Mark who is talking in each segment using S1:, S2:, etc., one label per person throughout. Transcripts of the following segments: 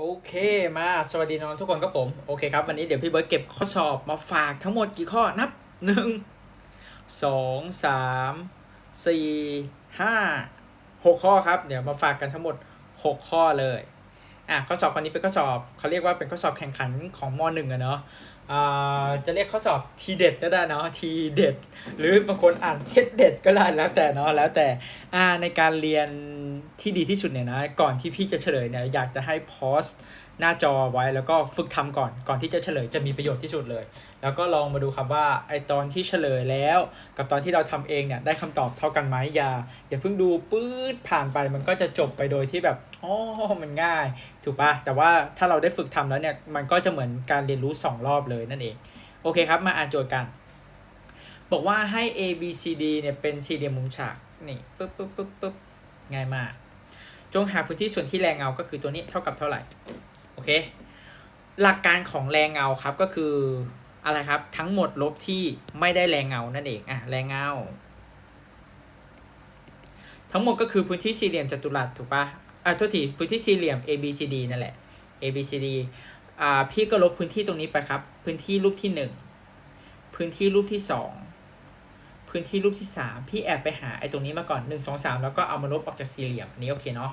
S1: โอเคมาสวัสดีน้องทุกคนครับผม โอเคครับ วันนี้เดี๋ยวพี่เบิร์ดเก็บข้อสอบมาฝากทั้งหมดกี่ข้อนับหนึ่งสองสามสี่ห้าหกข้อครับ เดี๋ยวมาฝากกันทั้งหมดหกข้อเลยอะข้อสอบวันนี้เป็นข้อสอบเขาเรียกว่าเป็นข้อสอบแข่งขันของมหนึ่งอะเนาะ จะเรียกข้อสอบทีเด็ดก็ได้เนาะทีเด็ด หรือบางคนอ่านเท็ดเด็ดก็ได้แล้วแต่เนาะแล้วแต่ในการเรียนที่ดีที่สุดเนี่ยนะก่อนที่พี่จะเฉลยเนี่ยอยากจะให้พอสหน้าจอไว้แล้วก็ฝึกทำก่อนก่อนที่จะเฉลยจะมีประโยชน์ที่สุดเลย แล้วก็ลองมาดูครับว่าไอตอนที่เฉลยแล้ว กับตอนที่เราทำเองเนี่ยได้คำตอบเท่ากันไหมอย่าอย่าเพิ่งดูปื๊ดผ่านไปมันก็จะจบไปโดยที่แบบอ๋อมันง่าย ถูกปะแต่ว่าถ้าเราได้ฝึกทำแล้วเนี่ยมันก็จะเหมือนการเรียนรู้สองรอบเลยนั่นเอง โอเคครับมาอ่านโจทย์กัน บอกว่าให้ A B C D เนี่ยเป็นสี่เหลี่ยมมุมฉากนี่ปึ๊บปึ๊บปึ๊บปึ๊บง่ายมาก จงหาพื้นที่ส่วนที่แรงเงาก็คือตัวนี้เท่ากับเท่าไหร่โอเคหลักการของแรงเงาครับก็คือ อะไรครับ ทั้งหมดลบที่ไม่ได้แรงเงานั่นเองอะแรงเงา ทั้งหมดก็คือพื้นที่สี่เหลี่ยมจัตุรัสถูกปะอะโทษทีพื้นที่สี่เหลี่ยม A B C D นั่นแหละ A B C D อ่าพี่ก็ลบพื้นที่ตรงนี้ไปครับ พื้นที่รูปที่หนึ่งพื้นที่รูปที่สองพื้นที่รูปที่สามพี่แอบไปหาไอ้ตรงนี้มาก่อนหนึ่งสองสามแล้วก็เอามาลบออกจากสี่เหลี่ยมอันนี้โอเคเนาะ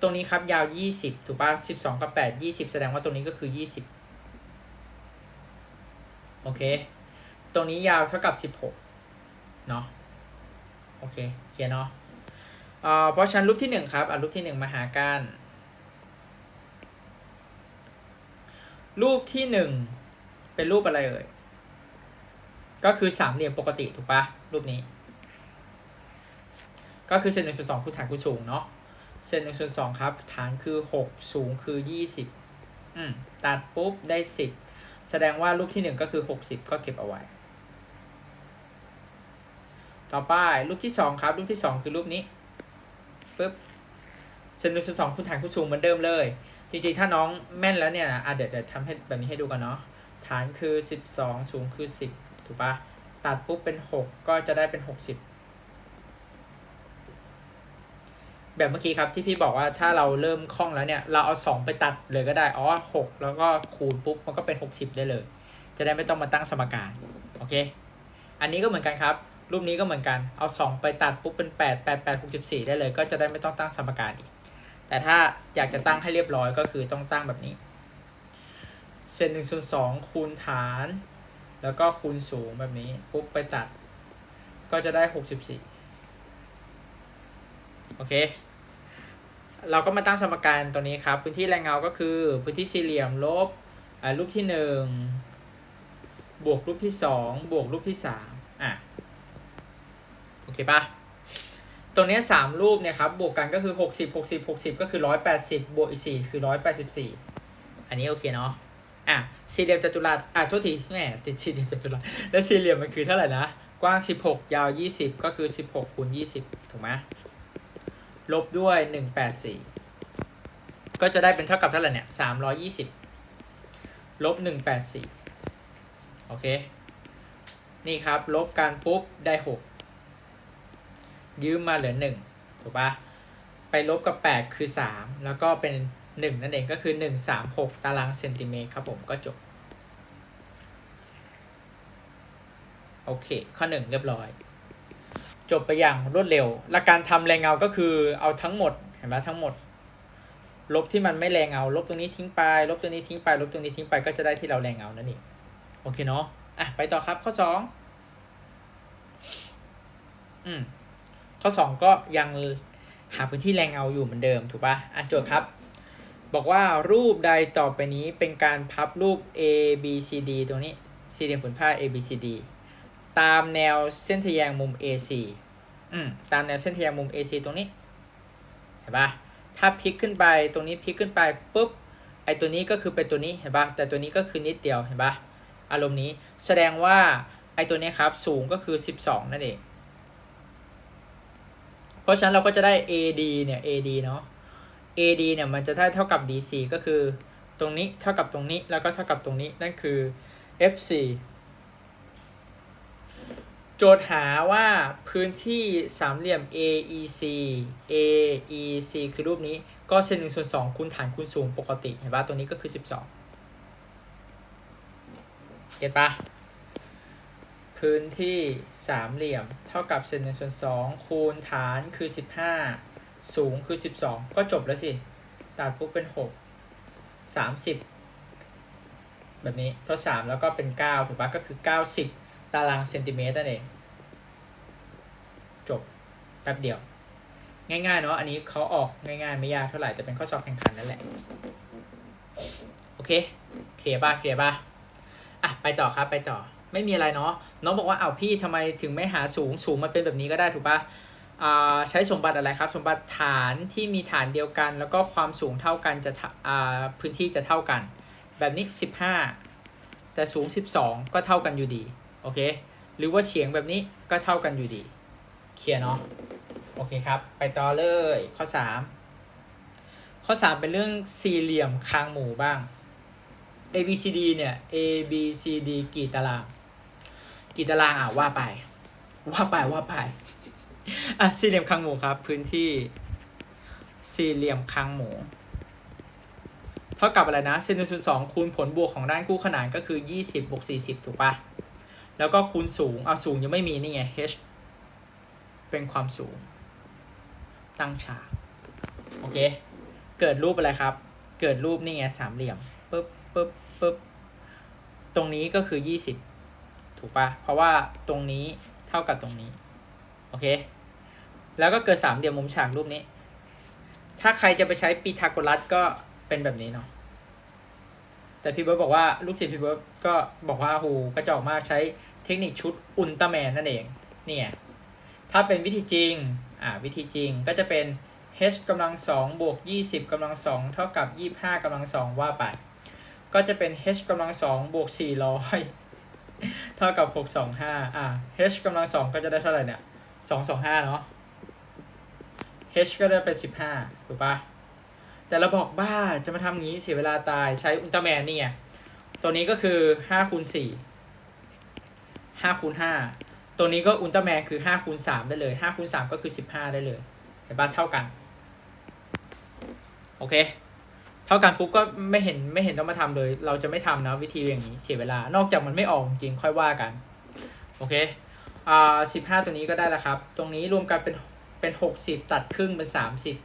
S1: ตรงนี้ครับยาวยี่สิบถูกป่ะสิบสองกับแปดยี่สิบแสดงว่าตรงนี้ก็คือยี่สิบ โอเค ตรงนี้ยาวเท่ากับสิบหกเนาะ โอเคเคลียร์เนาะอ่าเพราะฉะนันรูปที่หนึ่งครับอะรูปที่หนึ่งมาหากันรูปที่หนึ่งเป็นรูปอะไรเอ่ย ก็คือสามเหลี่ยมปกติถูกปะรูปนี้ ก็คือเซนหนึ่งส่วนสองคือฐานคูณสูงเนาะเซนหนึ่งส่วนสองครับ ฐานคือหกสูงคือยี่สิบอืมตัดปุ๊บได้สิบ แสดงว่ารูปที่หนึ่งก็คือหกสิบก็เก็บเอาไว้ ต่อไปรูปที่สองครับ รูปที่สองคือรูปนี้ปุ๊บเซนหนึ่งส่วนสองคูณฐานคูณสูงเหมือนเดิมเลย จริงๆ ถ้าน้องแม่นแล้วเนี่ยอะเดี๋ยวเดี๋ยวทำให้แบบนี้ให้ดูกันเนาะฐานคือ 12 สูงคือ 10 ถูกปะตัดปุ๊บเป็น 6 ก็จะได้เป็น 60 แบบเมื่อกี้ครับที่พี่บอกว่าถ้าเราเริ่มคล่องแล้วเนี่ย เราเอา 2 ไปตัดเลยก็ได้อ๋อ6แล้วก็คูณปุ๊บมันก็เป็น 60 ได้เลย จะได้ไม่ต้องมาตั้งสมการโอเค อันนี้ก็เหมือนกันครับ รูปนี้ก็เหมือนกันเอา 2 ไปตัดปุ๊บเป็น 8 8 8 64 ได้เลย ก็จะได้ไม่ต้องตั้งสมการอีก แต่ถ้าอยากจะตั้งให้เรียบร้อยก็คือต้องตั้งแบบนี้เซนหนึ่งส่วนสองคูณฐาน แล้วก็คูณสูงแบบนี้ปุ๊บไปตัด ก็จะได้หกสิบสี่ โอเค เราก็มาตั้งสมการตัวนี้ครับ พื้นที่แรงเงาก็คือพื้นที่สี่เหลี่ยมลบอ่ารูปที่หนึ่งบวกรูปที่สองบวกรูปที่สามอะโอเคปะตรงเนี้สามรูปเนี่ยครับบวกกันก็คือหกสิบหกสิบหกสิบก็คือร้อยแปดสิบบวกอีกสี่คือร้อยแปดสิบสี่อันนี้โอเคเนาะอะสี่เหลี่ยมจัตุรัสอะโทษทีแหมติดสี่เหลี่ยมจัตุรัสแล้วสี่เหลี่ยมมันคือเท่าไหร่นะ กว้าง 16 ยาว 20 ก็คือ 16คูณ20 ถูกไหม ลบด้วย 184 ก็จะได้เป็นเท่ากับเท่าไหร่เนี่ย 320 ลบ 184 โอเค นี่ครับ ลบกันปุ๊บ ได้ 6 ยืมมาเหลือ 1 ถูกปะไปลบกับ 8 คือ 3 แล้วก็เป็น 1 นั่นเองก็คือ 136 ตารางเซนติเมตรครับผมก็จบ โอเค ข้อ 1 เรียบร้อย จบไปอย่างรวดเร็วหลัการทำแรงเงาก็คือเอาทั้งหมดเห็นไหมทั้งหมด ลบที่มันไม่แรงเงา ลบตรงนี้ทิ้งไป ลบตรงนี้ทิ้งไป ลบตรงนี้ทิ้งไปก็จะได้ที่เราแรงเงานั่นเองโอเคเนาะอะไปต่อครับข้อ2อืมข้อ2ก็ยังหาพื้นที่แรงเงาอยู่เหมือนเดิมถูกปะอะโจทย์ครับ บอกว่ารูปใดต่อไปนี้เป็นการพับรูป A B C D ตรงนี้สี่เหลี่ยมผืนผ้า A B C D ตามแนวเส้นทะแยงมุม AC อืมตามแนวเส้นทะแยงมุม AC ตรงนี้ เห็นปะถ้าพลิกขึ้นไปตรงนี้พลิกขึ้นไปปุ๊บ ไอตัวนี้ก็คือเป็นตัวนี้ เห็นปะแต่ตัวนี้ก็คือนิดเดียว เห็นปะอารมณ์นี้ แสดงว่าไอตัวนี้ครับ สูงก็คือ 12 นั่นเอง เพราะฉะนั้นเราก็จะได้ AD เนี่ย AD เนาะ AD เนี่ยมันจะได้เท่ากับ DC ก็คือ ตรงนี้เท่ากับตรงนี้ แล้วก็เท่ากับตรงนี้ นั่นคือ FC โจทย์หาว่าพื้นที่สามเหลี่ยม AEC AEC คือรูปนี้ก็เซนหนึ่งส่วนสองคูณฐานคูณสูงปกติ เห็นปะตัวนี้ก็คือสิบสองเก็ตปะพื้นที่สามเหลี่ยมเท่ากับเซนหนึ่งส่วนสองคูณฐานคือสิบห้าสูงคือสิบสองก็จบแล้วสิ ตัดปุ๊บเป็นหกสามสิบแบบนี้ตัวสามแล้วก็เป็นเก้าถูกปะก็คือเก้าสิบ ตารางเซนติเมตรนั่นเอง จบแป๊บเดียว ง่ายๆเนาะอันนี้เขาออกง่ายๆ ไม่ยากเท่าไหร่แต่เป็นข้อสอบแข่งขันนั่นแหละ โอเค เคลียร์ป่ะเคลียร์ป่ะอะไปต่อครับไปต่อไม่มีอะไรเนาะน้องบอกว่าเอาพี่ทำไมถึงไม่หาสูงสูงมันเป็นแบบนี้ก็ได้ถูกป่ะอ่าใช้สมบัติอะไรครับ สมบัติฐานที่มีฐานเดียวกัน แล้วก็ความสูงเท่ากันจะท่าอ่าพื้นที่จะเท่ากัน แบบนี้ 15 แต่สูง 12 ก็เท่ากันอยู่ดี โอเค หรือว่าเฉียงแบบนี้ก็เท่ากันอยู่ดี เคลียร์เนาะ โอเคครับ ไปต่อเลย ข้อ 3 ข้อ 3 เป็นเรื่องสี่เหลี่ยมคางหมูบ้าง A B C D เนี่ย A B C D กี่ตาราง กี่ตารางอะว่าไป ว่าไปว่าไป อะสี่เหลี่ยมคางหมูครับ พื้นที่สี่เหลี่ยมคางหมู เท่ากับอะไรนะเซนหนึ่งส่วนสองคูณผลบวกของด้านคู่ขนานก็คือยี่สิบบวกสี่สิบถูกปะ แล้วก็คูณสูงเอาสูงยังไม่มีนี่ไง h เป็นความสูง ตั้งฉากโอเค เกิดรูปอะไรครับ เกิดรูปนี่ไงสามเหลี่ยมปึ๊บปึ๊บปึ๊บตรงนี้ก็คือยี่สิบถูกปะเพราะว่าตรงนี้เท่ากับตรงนี้ โอเค แล้วก็เกิดสามเหลี่ยมมุมฉากรูปนี้ ถ้าใครจะไปใช้ปีทาโกรัสก็เป็นแบบนี้เนาะ แต่พี่เบิร์ดบอกว่าลูกศิษย์พี่เบิร์ดก็บอกว่าโหกระจอกมากใช้เทคนิคชุดอุลตร้าแมนนั่นเองเนี่ยถ้าเป็นวิธีจริงอ่าวิธีจริงก็จะเป็น h กำลังสองบวกยี่สิบกำลังสองเท่ากับยี่ห้ากำลังสองว่าไปก็จะเป็น h กำลังสองบวกสี่ร้อยเท่ากับหกสองห้าอ่า h กำลังสองก็จะได้เท่าไหร่เนี่ยสองสองห้าเนาะ h ก็ได้เป็นสิบห้าถูกปะ แต่เราบอกบ้าจะมาทำงี้เสียเวลาตายใช้อุลตร้าแมนนี่ไงตัวนี้ก็คือห้าคูณสี่ห้าคูณห้าตัวนี้ก็อุลตร้าแมนคือห้าคูณสามได้เลยห้าคูณสามก็คือสิบห้าได้เลยเห็นปะเท่ากัน โอเค เท่ากันปุ๊บก็ไม่เห็นไม่เห็นต้องมาทำเลย เราจะไม่ทำนะวิธีอย่างนี้เสียเวลานอกจากมันไม่ออกจริงค่อยว่ากัน โอเคอ่าสิบห้าตัวนี้ก็ได้แล้วครับ ตรงนี้รวมกันเป็นเป็นหกสิบตัดครึ่งเป็นสามสิบ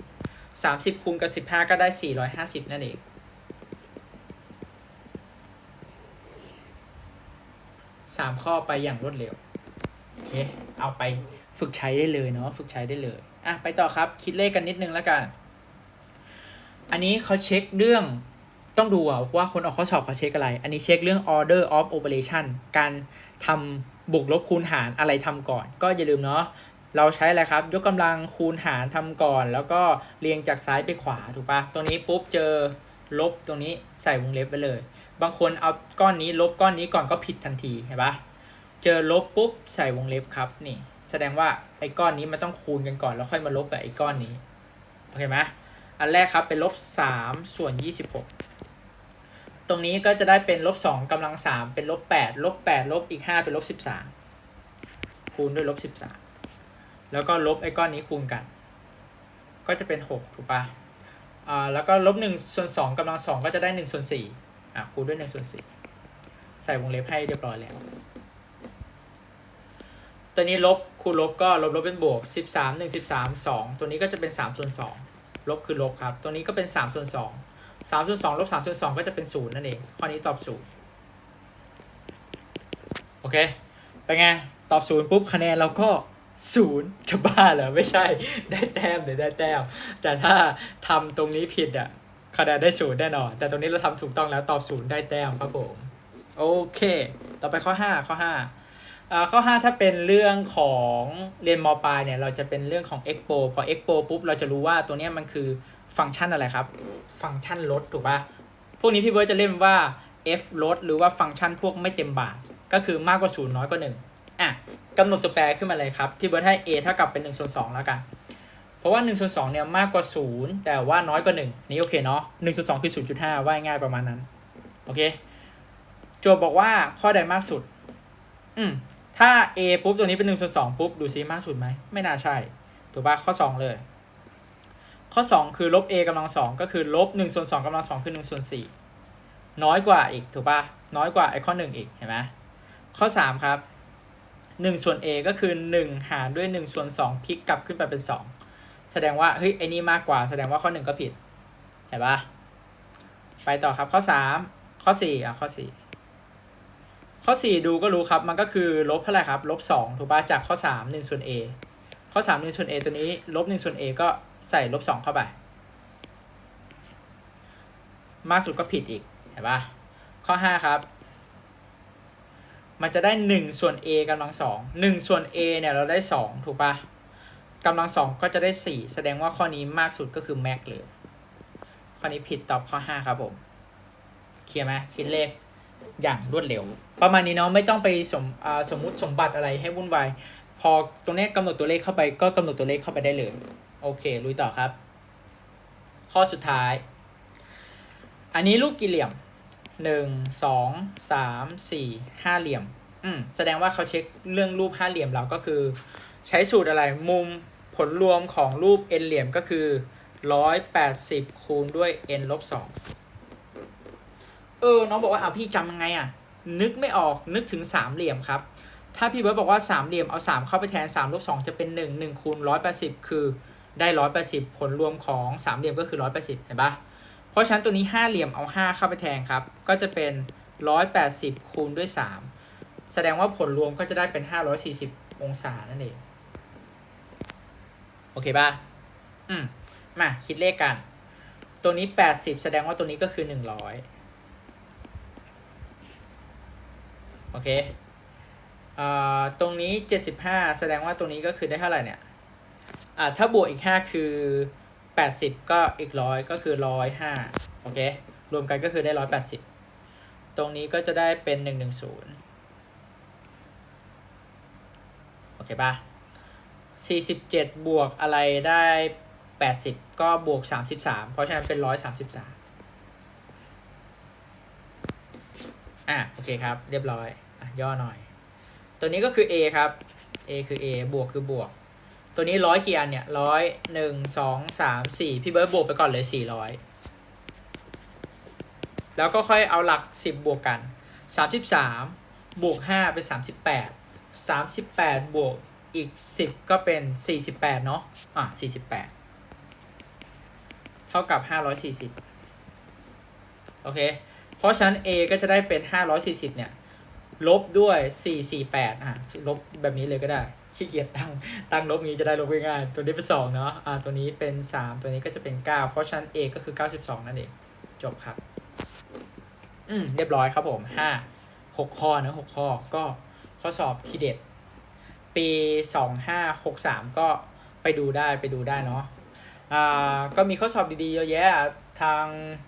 S1: สามสิบคูณกับสิบห้าก็ได้สี่ร้อยห้าสิบนั่นเองสามข้อไปอย่างรวดเร็วโอเคเอาไปฝึกใช้ได้เลยเนาะฝึกใช้ได้เลยอะไปต่อครับคิดเลขกันนิดนึงแล้วกัน อันนี้เขาเช็คเรื่องต้องดูว่าคนออกข้อสอบเขาเช็คอะไร อันนี้เช็คเรื่อง order of operation การทำบวกลบคูณหารอะไรทำก่อน ก็อย่าลืมเนาะ เราใช้อะไรครับ ยกกำลังคูณหารทำก่อน แล้วก็เรียงจากซ้ายไปขวาถูกปะตรงนี้ปุ๊บเจอลบตรงนี้ใส่วงเล็บไปเลย บางคนเอาก้อนนี้ลบก้อนนี้ก่อนก็ผิดทันทีเห็นปะเจอลบปุ๊บใส่วงเล็บครับนี่ แสดงว่าไอ้ก้อนนี้มันต้องคูณกันก่อนแล้วค่อยมาลบกับไอ้ก้อนนี้โอเคไหมอันแรกครับเป็นลบสามส่วนยี่สิบหกตรงนี้ก็จะได้เป็นลบสองกำลังสามเป็นลบแปดลบแปดลบอีกห้าเป็นลบสิบสามคูณด้วยลบสิบสาม แล้วก็ลบไอ้ก้อนนี้คูณกัน ก็จะเป็นหกถูกปะอ่าแล้วก็ลบหนึ่งส่วนสองกำลังสองก็จะได้หนึ่งส่วนสี่อะคูณด้วยหนึ่งส่วนสี่ใส่วงเล็บให้เรียบร้อยแล้ว ตัวนี้ลบคูณลบก็ลบลบเป็นบวก 13 1 13 2 ตัวนี้ก็จะเป็น3ส่วน2ลบคือลบครับ ตัวนี้ก็เป็น3ส่วน2 3ส่วน2ลบ3ส่วน2ก็จะเป็น0นั่นเอง ข้อนี้ตอบ0โอเค เป็นไง ตอบ0ปุ๊บคะแนนเราก็ 0จะบ้าเหรอไม่ใช่ ได้แต้มเดี๋ยวได้แต้ม แต่ถ้าทำตรงนี้ผิดอะคะแนนได้ศูนย์แน่นอน แต่ตรงนี้เราทำถูกต้องแล้วตอบศูนย์ได้แต้มครับผม โอเค ต่อไปข้อ 5 ข้อ5อ่าข้อ 5 ถ้าเป็นเรื่องของเรียนมปลายเนี่ย เราจะเป็นเรื่องของ expo พอ expo ปุ๊บ เราจะรู้ว่าตัวเนี้ยมันคือฟังก์ชันอะไรครับ ฟังก์ชันลดถูกปะพวกนี้พี่เบิร์ดจะเล่นว่า f ลดหรือว่าฟังก์ชันพวกไม่เต็มบาท ก็คือมากกว่า0น้อยกว่า1 อะกำหนดตัวแปรขึ้นมาเลยครับ พี่เบิร์ดให้ a เท่ากับเป็น1ส่วน2แล้วกัน เพราะว่า1ส่วน2เนี่ยมากกว่า 0 แต่ว่าน้อยกว่า 1 นี่โอเคเนาะ1ส่วน2คือ 0.5 ว่าง่ายประมาณนั้น โอเค โจทย์บอกว่าข้อใดมากสุด อืมถ้า a ปุ๊บตัวนี้เป็น1ส่วน2ปุ๊บ ดูซิมากสุดไหม ไม่น่าใช่ ถูกปะข้อ 2 เลย ข้อ 2 คือลบ a กำลังสองก็คือลบ1ส่วน2กำลังสองคือ1ส่วน4น้อยกว่าอีกถูกปะน้อยกว่าไอ้ข้อ 1 อีกเห็นไหมข้อ 3 ครับ 1 ส่วน a ก็คือ 1 หารด้วย1ส่วน2พลิกกลับขึ้นไปเป็น 2 แสดงว่าเฮ้ยไอ้นี่มากกว่าแสดงว่าข้อ 1 ก็ผิดเห็นปะไปต่อครับข้อ 3 ข้อ4อะข้อ 4 ข้อ 4 ดูก็รู้ครับมันก็คือลบเท่าไหร่ครับลบ2ถูกปะจากข้อ 3 1ส่วน a ข้อ 3 1ส่วน a ตัวนี้ลบ1ส่วน a ก็ใส่ลบ2เข้าไป มากสุดก็ผิดอีกเห็นปะข้อ 5 ครับ มันจะได้ 1 ส่วน a กำลัง2 1ส่วน a เนี่ยเราได้ 2 ถูกปะกำลัง2ก็จะได้ 4 แสดงว่าข้อนี้มากสุดก็คือแม็กเลยข้อนี้ผิดตอบข้อ 5 ครับผมเคลียร์ไหมคิดเลขอย่างรวดเร็ว ประมาณนี้เนาะไม่ต้องไปสมสมมุติสมบัติอะไรให้วุ่นวายพอตรงนี้กำหนดตัวเลขเข้าไปก็กำหนดตัวเลขเข้าไปได้เลย โอเคลุยต่อครับ ข้อสุดท้าย อันนี้รูปกี่เหลี่ยม หนึ่งสองสามสี่ห้าเหลี่ยมอืมแสดงว่าเขาเช็คเรื่องรูปห้าเหลี่ยมเราก็คือ ใช้สูตรอะไรมุมผลรวมของรูป n เหลี่ยมก็คือร้อยแปดสิบคูณด้วย n ลบสองเออ น้องบอกว่าเอะพี่จำยังไงอะ นึกไม่ออกนึกถึงสามเหลี่ยมครับ ถ้าพี่เบิร์ตบอกว่าสามเหลี่ยมเอาสามเข้าไปแทนสามลบสองจะเป็นหนึ่งหนึ่งคูณร้อยแปดสิบคือได้ร้อยแปดสิบผลรวมของสามเหลี่ยมก็คือร้อยแปดสิบเห็นปะ เพราะฉะนั้นตัวนี้ห้าเหลี่ยมเอาห้าเข้าไปแทนครับ ก็จะเป็นร้อยแปดสิบคูณด้วยสามแสดงว่าผลรวมก็จะได้เป็นห้าร้อยสี่สิบองศานั่นเอง โอเคป่ะ อืม มา คิดเลขกัน ตัวนี้แปดสิบแสดงว่าตัวนี้ก็คือหนึ่งร้อยโอเคเอ่าตรงนี้75แสดงว่าตรงนี้ก็คือได้เท่าไหร่เนี่ย อ่า ถ้าบวกอีก5คือ 80ก็อีกร้อยก็คือ105โอเค รวมกันก็คือได้180ตรงนี้ก็จะได้เป็น110โอเคป่ะ47บวกอะไรได้80ก็บวก33เพราะฉะนั้นเป็น133อะโอเคครับ เรียบร้อยอะย่อหน่อย ตัวนี้ก็คือ a ครับ a คือ a บวกคือบวก ตัวนี้ร้อยกี่อันเนี่ยร้อยหนึ่งสองสามสี่พี่เบิร์ดบวกไปก่อนเลยสี่ร้อยแล้วก็ค่อยเอาหลักสิบบวกกันสามสิบสามบวกห้าเป็นสามสิบแปดสามสิบแปดบวกอีกสิบก็เป็นสี่สิบแปดเนาะอะสี่สิบแปดเท่ากับห้าร้อยสี่สิบโอเค เพราะฉะนั้น a ก็จะได้เป็นห้าร้อยสี่สิบเนี่ย ลบด้วย448อะ ลบแบบนี้เลยก็ได้ ขี้เกียจตั้งตั้งลบนี้จะได้ลบง่ายๆตัวนี้เป็น2เนาะอ่าตัวนี้เป็น 3 ตัวนี้ก็จะเป็น 9 เพราะฉะนั้น a ก็คือ 92 นั่นเองจบครับ อืมเรียบร้อยครับผม 5 6 ข้อนะ6ข้อก็ข้อสอบทีเด็ด ปี 2563 ก็ไปดูได้ไปดูได้เนาะอ่าก็มีข้อสอบดีๆเยอะแยะ ทาง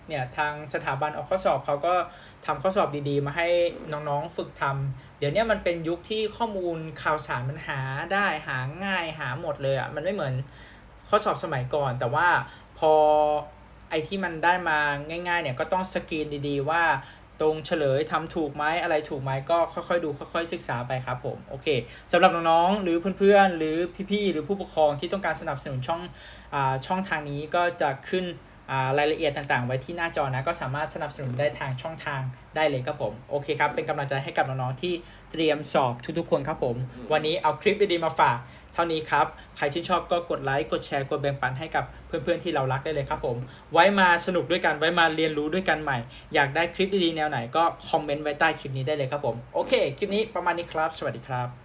S1: เนี่ยทางสถาบันออกข้อสอบเขาก็ทำข้อสอบดีๆ มาให้น้องๆฝึกทำเดี๋ยวนี้มันเป็นยุคที่ข้อมูลข่าวสารมันหาได้หาง่ายหาหมดเลยอะ่ะมันไม่เหมือนข้อสอบสมัยก่อน แต่ว่าพอไอที่มันได้มาง่ายๆเนี่ยก็ต้องสกรีนดีๆ ว่าตรงเฉลยทำถูกไหมอะไรถูกไหมก็ค่อยๆดูค่อยๆศึกษาไปครับผมโอเคสำหรับน้องๆหรือเพื่อนๆ หรือพี่ๆ หรือผู้ปกครองที่ต้องการสนับสนุนช่องอาช่องทางนี้ก็จะขึ้น รายละเอียดต่างๆ ไว้ที่หน้าจอนะก็สามารถสนับสนุนได้ทางช่องทางได้เลยครับผมโอเคครับเป็นกำลังใจให้กับน้องๆที่เตรียมสอบทุกๆคนครับผม วันนี้เอาคลิปดีๆมาฝากเท่านี้ครับ ใครชื่นชอบก็กดไลค์ กดแชร์ กดแบ่งปันให้กับเพื่อนๆที่เรารักได้เลยครับผม ไว้มาสนุกด้วยกัน ไว้มาเรียนรู้ด้วยกันใหม่ อยากได้คลิปดีๆแนวไหนก็คอมเมนต์ไว้ใต้คลิปนี้ได้เลยครับผม โอเค คลิปนี้ประมาณนี้ครับ สวัสดีครับ